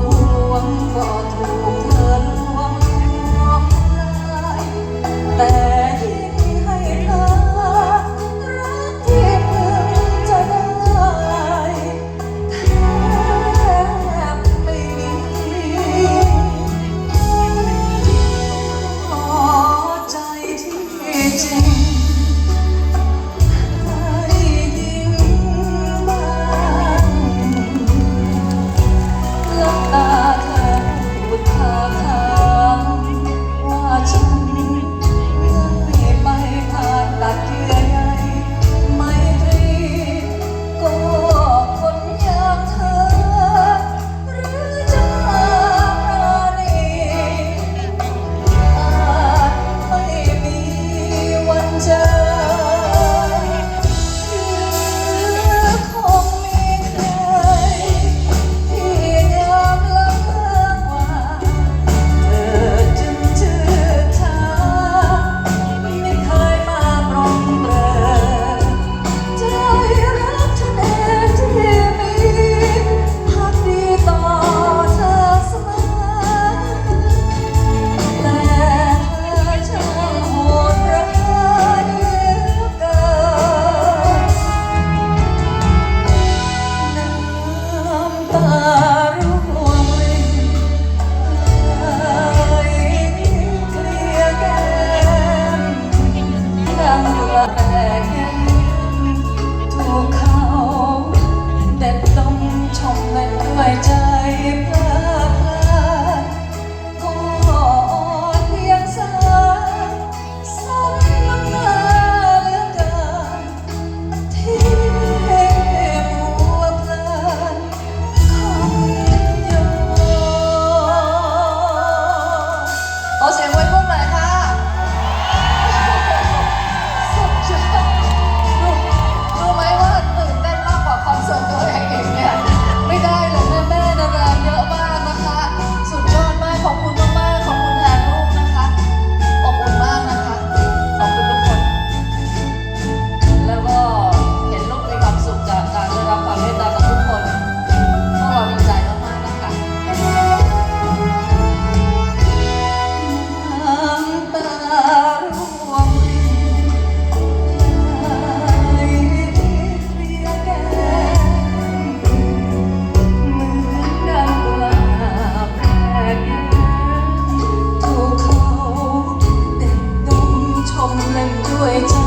มหวงก็ถูกเธอล้วงลวแต่ยิ่ให้เธอรักที่เพิ่งจะได้แทบไม่มีใจที่จริง waiting